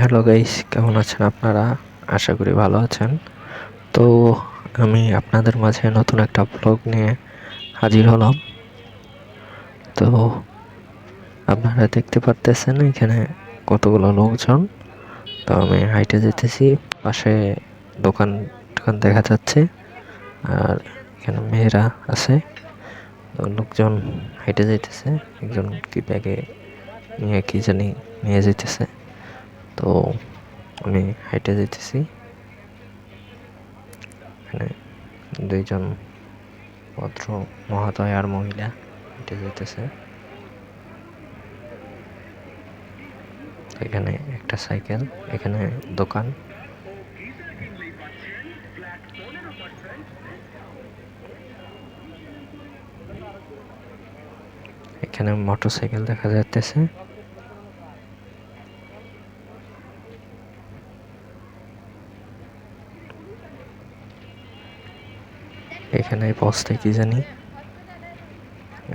Hello guys, কেমন আছেন আপনারা? আশা করি ভালো আছেন। তো আমি আপনাদের মাঝে নতুন একটা ব্লগ নিয়ে হাজির হলাম। তো আপনারা দেখতে পারতেছেন এখানে কতগুলো লোকজন। তো আমি হাইটে যেতেছি, পাশে দোকান টোকান দেখা যাচ্ছে, আর এখানে মেয়েরা আছে। লোকজন হাইটে যাইতেছে, একজন কি ব্যাগে নিয়ে কি জানি নিয়ে যাইতেছে। তো আমি হাইটে যেতেছি। এখানে দুইজন ভদ্র মহাতয় আর মহিলা হেঁটে যেতেছে। এখানে একটা সাইকেল, এখানে দোকান। এখানে মোটরসাইকেল দেখা যাচ্ছে এখানে বস্তায় কি জানি?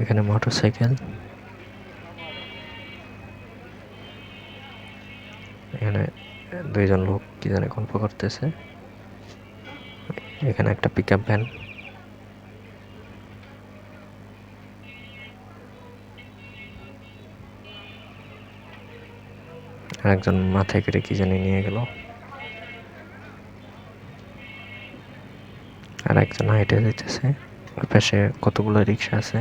এখানে মোটর সাইকেল এখানে দুইজন লোক কি জানি গল্প করতেছে। এখানে একটা পিক আপ ভ্যান আর একজন মাথায় করে কি জানি নিয়ে গেল। আর একজন হাইটে যাইতেছে। ওর পাশে কতগুলো রিক্সা আছে।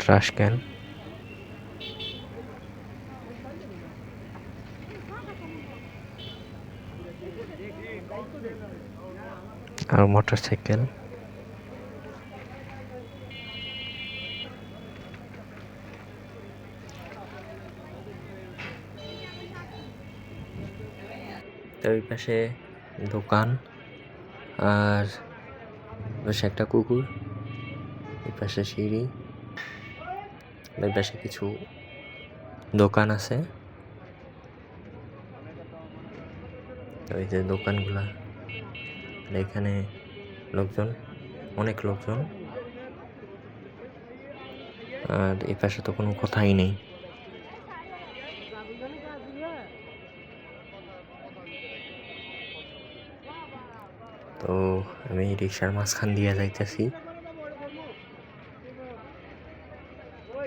ট্রাশ ক্যান আর মোটর সাইকেল ওই পাশে দোকান আর পাশে একটা কুকুর, এই পাশে সিঁড়ি এই পাশে কিছু দোকান আছে। ওই যে দোকানগুলা এখানে লোকজন, অনেক লোকজন। আর এই পাশে তো কোনো কথাই নেই। তো আমি রিক্সার মাঝখান দিয়ে যাইতেছি।